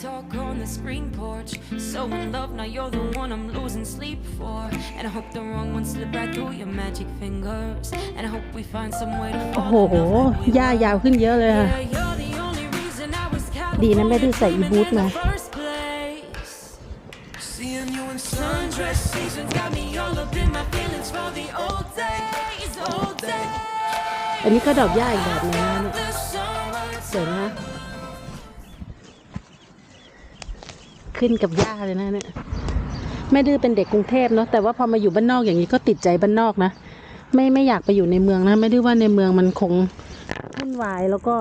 talk on the screen porch. So in love, now you're the one I'm losing sleep for. And I hope the wrong one slip right through your magic fingers. And I hope we find some way to โอ้ fall โห in love like we หญ้ายาวขึ้นเยอะเลยค่ะ Yeah, you're the only reason I was ดีนะไม่ได้ใส่อีบูทมา first place. Seeing you in sundress seasons got me all up in my feelings for the old days, old days. อันนี้ก็ดอกหญ้าอีกแบบหนึงนะเนี่ย The summer สวยนะ ขึ้นกับหญ้าเลยนะเนี่ยแม่ดื้อเป็นเด็กกรุงเทพเนาะแต่ว่าพอมาอยู่บ้านนอกอย่างนี้ก็ติดใจบ้านนอกนะไม่ไม่อยากไปอยู่ในเมืองนะ ไม่ดื้อว่าในเมืองมันคงวุ่นวายแล้วก็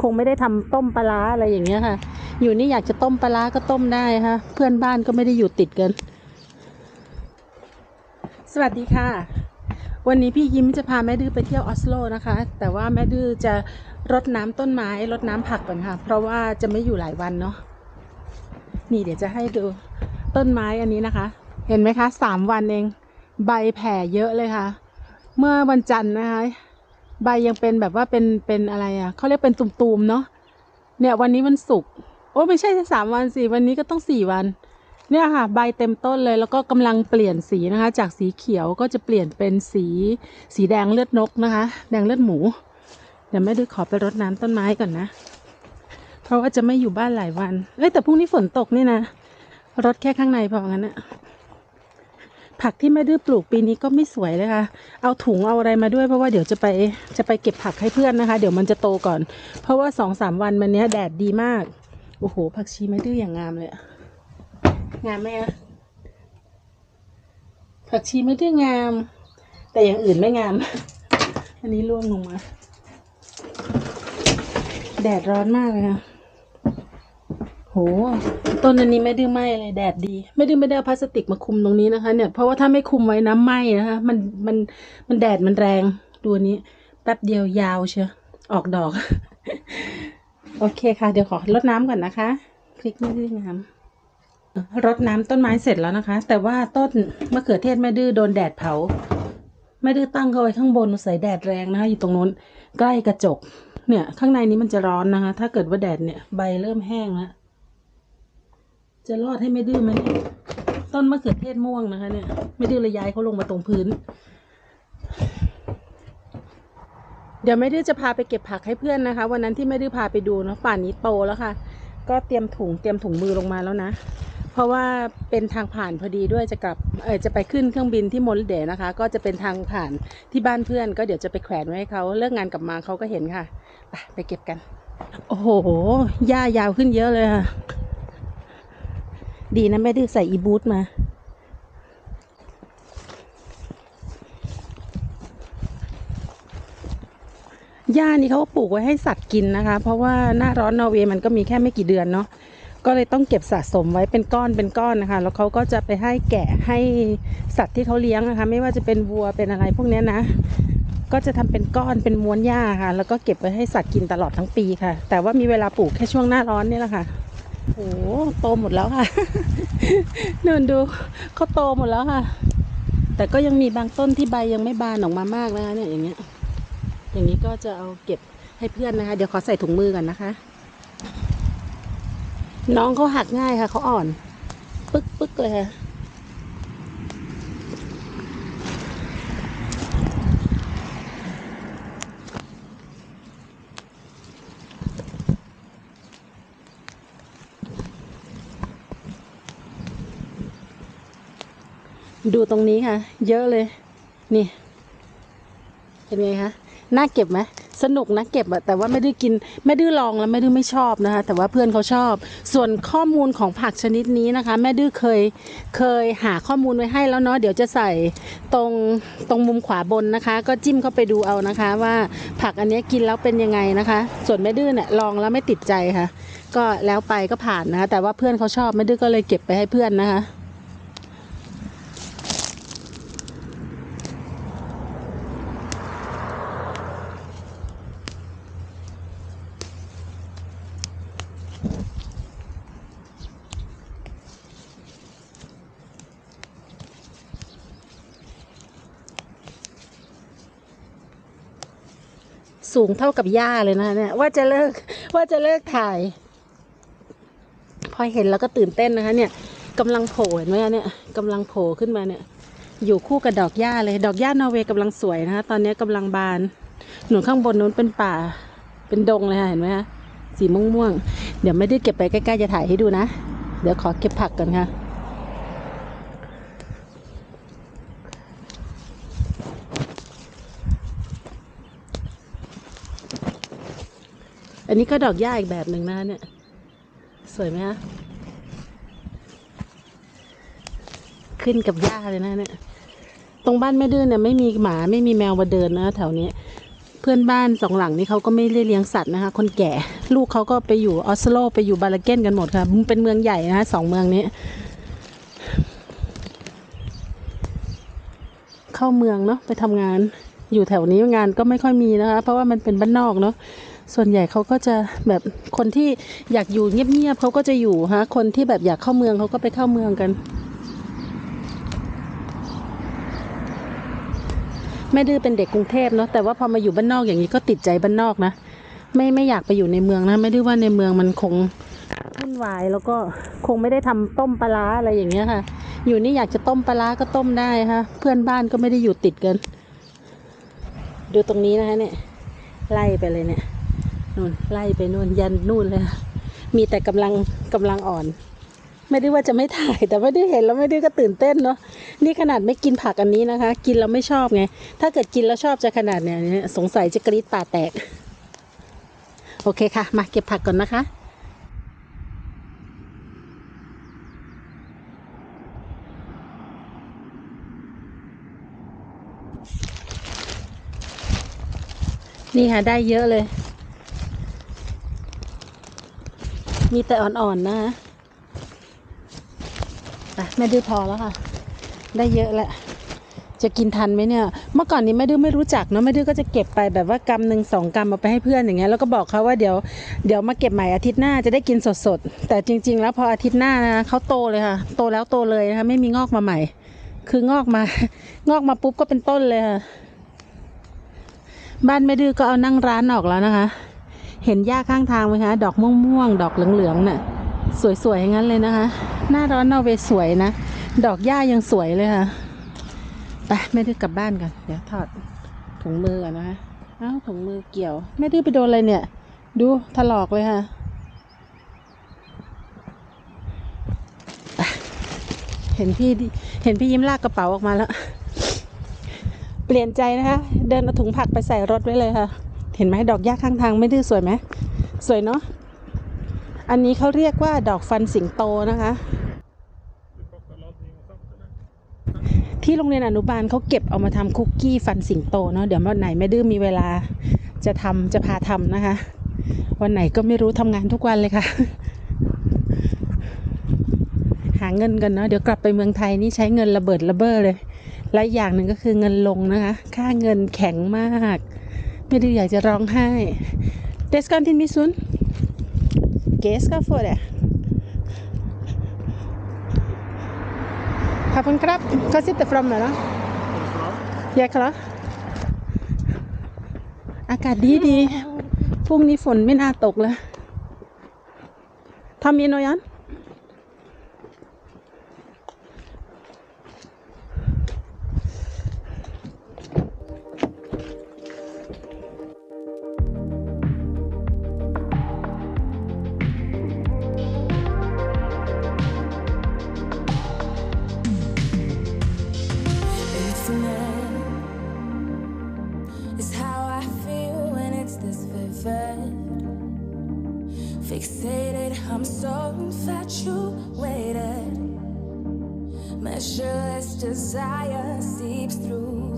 คงไม่ได้ทำต้มปลาร้าอะไรอย่างเงี้ยค่ะ อยู่นี่อยากจะต้มปลาร้าก็ต้มได้ค่ะเพื่อนบ้านก็ไม่ได้อยู่ติดกัน สวัสดีค่ะ วันนี้พี่ยิ้มจะพาแม่ดื้อไปเที่ยวออสโลนะคะ แต่ว่าแม่ดื้อจะรดน้ำต้นไม้รดน้ำผักก่อนค่ะ เพราะว่าจะไม่อยู่หลายวันเนาะ นี่เดี๋ยวจะให้ดูต้นไม้อันนี้นะคะ เห็นไหมคะสามวันเอง ใบแผ่เยอะเลยค่ะ เมื่อวันจันทร์นะคะ ใบยังเป็นแบบว่าเป็นเป็นอะไรอะเขาเรียกเป็นตุ่มๆเนาะเนี่ยวันนี้มันสุกโอ้ไม่ใช่แค่สามวันสิวันนี้ก็ต้องสี่วัน เนี่ยค่ะ ใบเต็มต้นเลยแล้วก็กำลังเปลี่ยนสีนะคะ จากสีเขียวก็จะเปลี่ยนเป็นสีสีแดงเลือดนกนะคะ แดงเลือดหมูเดี๋ยวแม่ดูขอไปรดน้ำต้นไม้ก่อนนะ เพราะว่าจะไม่อยู่บ้านหลายวัน เอ้ยแต่พรุ่งนี้ฝนตกนี่นะรดแค่ข้างในพองั้นนะผักที่แม่ดื้อปลูกปีนี้ก็ไม่สวยเลยค่ะ เอาถุงเอาอะไรมาด้วยเพราะว่าเดี๋ยวจะไปจะไปเก็บผักให้เพื่อนนะคะ เดี๋ยวมันจะโตก่อน เพราะว่าสองสามวันมันเนี้ยแดดดีมาก โอ้โห ผักชีแม่ดื้ออย่างงามเลยงามไหมอะผักชีไม่ได้องาม แต่อย่างอื่นไม่งาม อันนี้ร่วงลงมา แดดร้อนมากเลยค่ะ โหต้นอันนี้ไม่ดื้อไหมเลยแดดดี ไม่ดื้อไม่ได้เอาพลาสติกมาคุมตรงนี้นะคะ เนี่ยเพราะว่าถ้าไม่คุมไว้น้ำไหมนะคะมันมันมันแดดมันแรงดูอันนี้แป๊บเดียวยาวเชียวออกดอก โอเคค่ะ เดี๋ยวขอรดน้ำก่อนนะคะพริกไม่ดื้องามรดน้ำต้นไม้เสร็จแล้วนะคะ แต่ว่าต้นมะเขือเทศแม่ดื้อโดนแดดเผาแม่ดื้อตั้งเขาไว้ข้างบนใส่แดดแรงนะคะอยู่ตรงนู้นใกล้กระจก เนี่ย ข้างในนี้มันจะร้อนนะคะ ถ้าเกิดว่าแดดเนี่ยใบเริ่มแห้งแล้ว จะรอดให้แม่ดื้อไหมเนี่ยต้นมะเขือเทศม่วงนะคะ เนี่ยแม่ดื้อเลยย้ายเขาลงมาตรงพื้น เดี๋ยวแม่ดื้อจะพาไปเก็บผักให้เพื่อนนะคะ วันนั้นที่แม่ดื้อพาไปดูเนาะป่านนี้โตแล้วค่ะ ก็เตรียมถุงเตรียมถุงมือลงมาแล้วนะเพราะว่าเป็นทางผ่านพอดีด้วยจะกลับเออจะไปขึ้นเครื่องบินที่โมลเดนะคะ ก็จะเป็นทางผ่านที่บ้านเพื่อน ก็เดี๋ยวจะไปแขวนไว้ให้เขาเลิกงานกลับมาเขาก็เห็นค่ะ ไปไปเก็บกัน โอ้โหหญ้ายาวขึ้นเยอะเลยค่ะ ดีนะแม่ดื้อใส่อีบูทมา หญ้านี่เขาก็ปลูกไว้ให้สัตว์กินนะคะ เพราะว่าหน้าร้อนนอร์เวย์มันก็มีแค่ไม่กี่เดือนเนาะ ก็เลยต้องเก็บสะสมไว้เป็นก้อนเป็นก้อนนะคะ แล้วเขาก็จะไปให้แกะให้สัตว์ที่เขาเลี้ยงนะคะ ไม่ว่าจะเป็นวัวเป็นอะไรพวกนี้นะก็จะทำเป็นก้อนเป็นม้วนหญ้าค่ะ แล้วก็เก็บไว้ให้สัตว์กินตลอดทั้งปีค่ะ แต่ว่ามีเวลาปลูกแค่ช่วงหน้าร้อนนี่แหละค่ะ โอ้โหโตหมดแล้วค่ะนนดูเขาโตหมดแล้วค่ะ แต่ก็ยังมีบางต้นที่ใบยังไม่บานออกมามากนะคะเนี่ยอย่างเงี้ย อย่างนี้ก็จะเอาเก็บให้เพื่อนนะคะ เดี๋ยวขอใส่ถุงมือก่อนนะคะ น้องเขาหักง่ายค่ะเขาอ่อน ปึ๊กปึ๊กเลยค่ะ ดูตรงนี้ค่ะ เยอะเลย นี่ เป็นไงคะน่าเก็บไหมสนุกนะเก็บอะแต่ว่าไม่ได้กินไม่ได้ลองแล้วไม่ได้ไม่ชอบนะคะ แต่ว่าเพื่อนเขาชอบ ส่วนข้อมูลของผักชนิดนี้นะคะ แม่ดื้อเคยเคยหาข้อมูลไว้ให้แล้วเนาะเดี๋ยวจะใส่ตรงตรงมุมขวาบนนะคะ ก็จิ้มเข้าไปดูเอานะคะ ว่าผักอันนี้กินแล้วเป็นยังไงนะคะ ส่วนแม่ดื้อเนี่ยลองแล้วไม่ติดใจค่ะ ก็แล้วไปก็ผ่านนะคะแต่ว่าเพื่อนเขาชอบแม่ดื้อก็เลยเก็บไปให้เพื่อนนะคะ สูงเท่ากับหญ้าเลยนะเนี่ยว่าจะเลิกว่าจะเลิกถ่าย พอเห็นแล้วก็ตื่นเต้นนะคะ เนี่ยกำลังโผล่เห็นไหมเนี่ยกำลังโผล่ขึ้นมาเนี่ย อยู่คู่กับดอกหญ้าเลย ดอกหญ้านอร์เวย์กำลังสวยนะคะ ตอนนี้กำลังบาน หนุนข้างบนนู้นเป็นป่า เป็นดงเลยค่ะเห็นไหมคะสีม่วงๆเดี๋ยวไม่ได้เก็บไปใกล้ๆจะถ่ายให้ดูนะ เดี๋ยวขอเก็บผักกันค่ะ อันนี้ก็ดอกหญ้าอีกแบบหนึ่งนะเนี่ย สวยไหมคะขึ้นกับหญ้าเลยนะเนี่ย ตรงบ้านแม่ดื้อเนี่ยไม่มีหมาไม่มีแมวมาเดินนะแถวนี้ เพื่อนบ้านสองหลังนี่เขาก็ไม่ได้เลี้ยงสัตว์นะคะ คนแก่ ลูกเขาก็ไปอยู่ออสโลไปอยู่บาลาเกนกันหมดค่ะ เป็นเมืองใหญ่นะคะสองเมืองนี้ เข้าเมืองเนาะไปทำงาน อยู่แถวนี้งานก็ไม่ค่อยมีนะคะ เพราะว่ามันเป็นบ้านนอกเนาะ ส่วนใหญ่เขาก็จะแบบคนที่อยากอยู่เงียบๆเขาก็จะอยู่ฮะ คนที่แบบอยากเข้าเมืองเขาก็ไปเข้าเมืองกันแม่ดื้อเป็นเด็กกรุงเทพเนาะแต่ว่าพอมาอยู่บ้านนอกอย่างนี้ก็ติดใจบ้านนอกนะไม่ไม่อยากไปอยู่ในเมืองนะ ไม่ดื้อว่าในเมืองมันคงวุ่นวายแล้วก็คงไม่ได้ทำต้มปลาร้าอะไรอย่างเงี้ยค่ะ อยู่นี่อยากจะต้มปลาร้าก็ต้มได้ค่ะเพื่อนบ้านก็ไม่ได้อยู่ติดกัน ดูตรงนี้นะคะเนี่ยไล่ไปเลยเนี่ย นู่นไล่ไปนู่นยันนู่นเลยค่ะมีแต่กำลังกำลังอ่อน ไม่ได้ว่าจะไม่ถ่ายแต่ไม่ได้เห็นแล้วไม่ได้ก็ตื่นเต้นเนาะนี่ขนาดไม่กินผักอันนี้นะคะ กินแล้วไม่ชอบไง ถ้าเกิดกินแล้วชอบจะขนาดเนี้ยสงสัยจะกรี๊ดตาแตก โอเคค่ะ มาเก็บผักก่อนนะคะนี่ค่ะได้เยอะเลย มีแต่อ่อนๆนะคะอะแม่ดื้อพอแล้วค่ะ ได้เยอะแหล้วจะกินทันไหมเนี่ย เมื่อก่อนนี้แม่ดื้อไม่รู้จักเนาะแม่ดื้อก็จะเก็บไปแบบว่ากำหนึ่งสองกำเอาไปให้เพื่อนอย่างเงี้ยแล้วก็บอกเขาว่าเดี๋ยวเดี๋ยวมาเก็บใหม่อาทิตย์หน้าจะได้กินสดๆ แต่จริง ๆ แล้วพออาทิตย์หน้านะเขาโตเลยค่ะ โตแล้วโตเลยนะคะไม่มีงอกมาใหม่ คืองอกมา งอกมาปุ๊บก็เป็นต้นเลยค่ะ บ้านแม่ดื้อก็เอานั่งร้านออกแล้วนะคะ เห็นหญ้าข้างทางไหมคะ ดอกม่วงๆ ดอกเหลืองๆน่ะ สวยๆอย่างนั้นเลยนะคะ หน้าร้อนนอร์เวย์สวยนะ ดอกหญ้ายังสวยเลยค่ะ ไปแม่ดื้อกลับบ้านกัน เดี๋ยวถอดถุงมือก่อนนะคะเอ้าถุงมือเกี่ยว แม่ดื้อไปโดนอะไรเนี่ย ดูถลอกเลยค่ะเห็นพี่เห็นพี่ยิ้มลากกระเป๋าออกมาแล้ว เปลี่ยนใจนะคะ เดินเอาถุงผักไปใส่รถไว้เลยค่ะ เห็นไหมดอกหญ้าข้างทางไม่ดื้อสวยไหมสวยเนาะอันนี้เขาเรียกว่าดอกฟันสิงโตนะคะ ที่โรงเรียนอนุบาลเขาเก็บเอามาทำคุกกี้ฟันสิงโตเนาะเดี๋ยววันไหนแม่ดื้อมีเวลาจะทำจะพาทำนะคะ วันไหนก็ไม่รู้ทำงานทุกวันเลยค่ะ หาเงินกันเนาะเดี๋ยวกลับไปเมืองไทยนี่ใช้เงินระเบิดระเบ้อเลยและอย่างหนึ่งก็คือเงินลงนะคะ ค่าเงินแข็งมาก ไม่ได้อยากจะร้องไห้เดสกันทินมิซุนเกสก็ฟอร์ดขอบคุณครับเขาซิตฟรอมเหรอยากเหรออากาศดีดีพรุ่งนี้ฝนไม่น่าตกเลยทำยินโนยัน Fixated, I'm so infatuated. Measureless desire seeps through